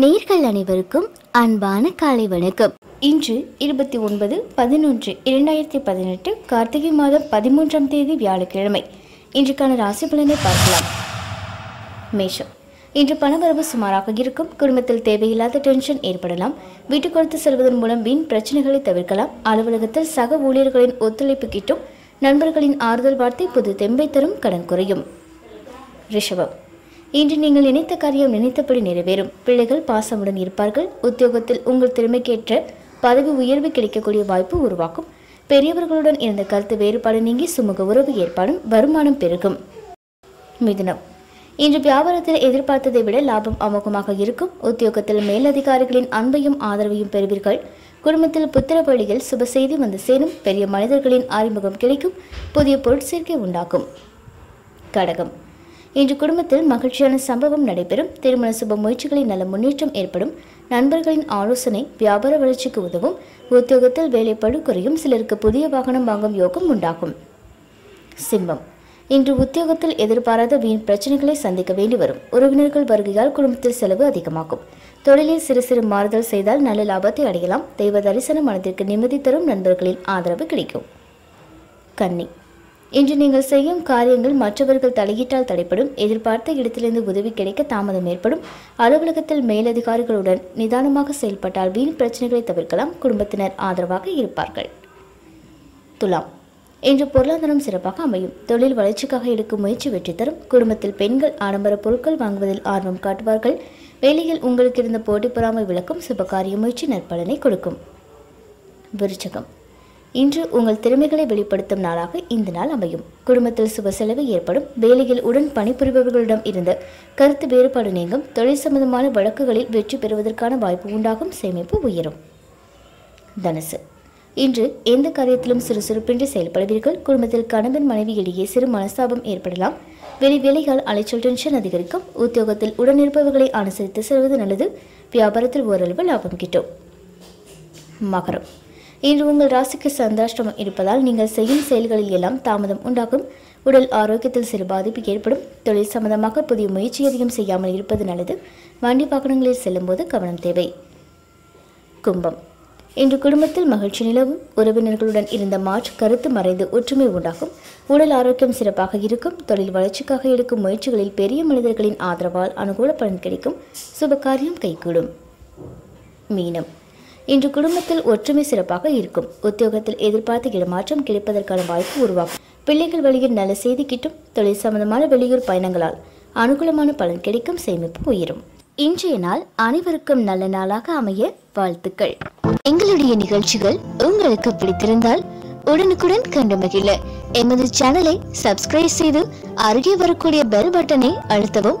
நேர்கள் அனைவருக்கும் அன்பான காலை வணக்கம். இன்று இருபத்தி ஒன்பது பதினொன்று இரண்டாயிரத்தி பதினெட்டு கார்த்திகை மாதம் பதிமூன்றாம் தேதி வியாழக்கிழமை. இன்றைக்கான ராசி பலனை பார்க்கலாம். மேஷம். இன்று பணவரவு சுமாராக இருக்கும். குடும்பத்தில் தேவையில்லாத டென்ஷன் ஏற்படலாம். வீட்டு கொடுத்து செல்வதன் மூலம் வீண் பிரச்சனைகளை தவிர்க்கலாம். அலுவலகத்தில் சக ஊழியர்களின் ஒத்துழைப்பு கிட்டும் நண்பர்களின் ஆறுதல் வார்த்தை புது தெம்பை தரும் கடன் குறையும். ரிஷபம். இன்று நீங்கள் நினைத்த காரியம் நினைத்தபடி நிறைவேறும். பிள்ளைகள் பாசமுடன் இருப்பார்கள். உத்தியோகத்தில் உங்கள் திறமைக்கேற்ற பதவி உயர்வு கிடைக்கக்கூடிய வாய்ப்பு உருவாக்கும். பெரியவர்களுடன் இருந்த கருத்து வேறுபாடு நீங்கி சுமூக உறவு ஏற்பாடும். வருமானம் பெருகும். மிதுனம். இன்று வியாபாரத்தில் எதிர்பார்த்ததை விட லாபம் அமோகமாக இருக்கும். உத்தியோகத்தில் மேலதிகாரிகளின் அன்பையும் ஆதரவையும் பெறுவீர்கள். குடும்பத்தில் புத்திர வழியில் சுப செய்தி வந்து சேரும். பெரிய மனிதர்களின் அறிமுகம் கிடைக்கும். புதிய பொருட்சேர்க்கை உண்டாக்கும் கடகம். இன்று குடும்பத்தில் மகிழ்ச்சியான சம்பவம் நடைபெறும். திருமண சுப முயற்சிகளில் நல்ல முன்னேற்றம் ஏற்படும். நண்பர்களின் ஆலோசனை வியாபார வளர்ச்சிக்கு உதவும். உத்தியோகத்தில் வேலைப்படு குறையும். சிலருக்கு புதிய வாகனம் வாங்கும் யோகம் உண்டாகும். சிம்மம். இன்று உத்தியோகத்தில் எதிர்பாராத வீண் பிரச்சனைகளை சந்திக்க வேண்டி வரும். உறவினர்கள் வருகையால் குடும்பத்தில் செலவு அதிகமாகும். தொழிலில் சிறு சிறு மாறுதல் செய்தால் நல்ல லாபத்தை அடையலாம். தெய்வ தரிசன மனதிற்கு நிம்மதி தரும் நண்பர்களின் ஆதரவு கிடைக்கும். கன்னி. இன்று நீங்கள் செய்யும் காரியங்கள் மற்றவர்கள் தலையிட்டால் தடைப்படும் எதிர்பார்த்த இடத்திலிருந்து உதவி கிடைக்க தாமதம் ஏற்படும். அலுவலகத்தில் மேலதிகாரிகளுடன் நிதானமாக செயல்பட்டால் வீண் பிரச்சனைகளை தவிர்க்கலாம். குடும்பத்தினர் ஆதரவாக இருப்பார்கள். துலாம். இன்று பொருளாதாரம் சிறப்பாக அமையும். தொழில் வளர்ச்சிக்காக எடுக்கும் முயற்சி வெற்றி தரும். குடும்பத்தில் பெண்கள் ஆடம்பர பொருட்கள் வாங்குவதில் ஆர்வம் காட்டுவார்கள். வேலையில் உங்களுக்கு இருந்த போட்டி பொறாமை விளக்கும். சுபகாரிய முயற்சி நற்பலனை கொடுக்கும். விருச்சகம். இன்று உங்கள் திறமைகளை வெளிப்படுத்தும் நாளாக இந்த நாள் அமையும். குடும்பத்தில் சுப செலவு ஏற்படும். வேலையில் உடன் பணிபுரிபவர்களிடம் இருந்த கருத்து வேறுபாடு நீங்கும். தொழில் சம்பந்தமான வழக்குகளில் வெற்றி பெறுவதற்கான வாய்ப்பு உண்டாகும். சேமிப்பு உயரும். தனுசு. இன்று எந்த காரியத்திலும் சுறுசுறுப்பின்றி செயல்படுவீர்கள். குடும்பத்தில் கணவன் மனைவி இடையே சிறு மனஸ்தாபம் ஏற்படலாம். வெளி வேலைகள் அலைச்சல் டென்ஷன் அதிகரிக்கும். உத்தியோகத்தில் உடனிருப்பவர்களை அனுசரித்து செல்வது நல்லது. வியாபாரத்தில் ஓரளவு லாபம் கிட்டும். மகரம். இன்று உங்கள் ராசிக்கு சந்திராஷ்டிரமம் இருப்பதால் நீங்கள் செய்யும் செயல்களில் எல்லாம் தாமதம் உண்டாகும். உடல் ஆரோக்கியத்தில் சிறு பாதிப்பு ஏற்படும். தொழில் சம்பந்தமாக புதிய முயற்சி அதிகம் செய்யாமல் இருப்பது நல்லது. வண்டி வாகனங்களில் செல்லும்போது கவனம் தேவை. கும்பம். இன்று குடும்பத்தில் மகிழ்ச்சி நிலவும். உறவினர்களுடன் இருந்த மாற்று கருத்து மறைந்து ஒற்றுமை உண்டாகும். உடல் ஆரோக்கியம் சிறப்பாக இருக்கும். தொழில் வளர்ச்சிக்காக எடுக்கும் முயற்சிகளில் பெரிய மனிதர்களின் ஆதரவால் அனுகூல பலன் கிடைக்கும். சுபகாரியம் கைகூடும். மீனம். இன்று குடும்பத்தில் ஒற்றுமை சிறப்பாக இருக்கும். உத்தியோகத்தில் எதிர்பார்த்த இடமாற்றம் கிடைப்பதற்கான வாய்ப்பு உருவாகும். பிள்ளைகள் வழியில் நல்ல செய்தி கிட்டும் தொழில் சம்பந்தமான வெளியூர் பயணங்களால் அனுகூலமான பலன் கிடைக்கும். சேமிப்பு உயரும். இன்றைய நாள் அனைவருக்கும் நல்ல நாளாக அமைய வாழ்த்துக்கள். எங்களுடைய நிகழ்ச்சிகள் உங்களுக்கு பிடித்திருந்தால் உடனுக்குடன் கண்டு மகிழ. எமது சேனலை சப்ஸ்கிரைப் செய்து அருகே வரக்கூடிய பெல் பட்டனை அழுத்தவும்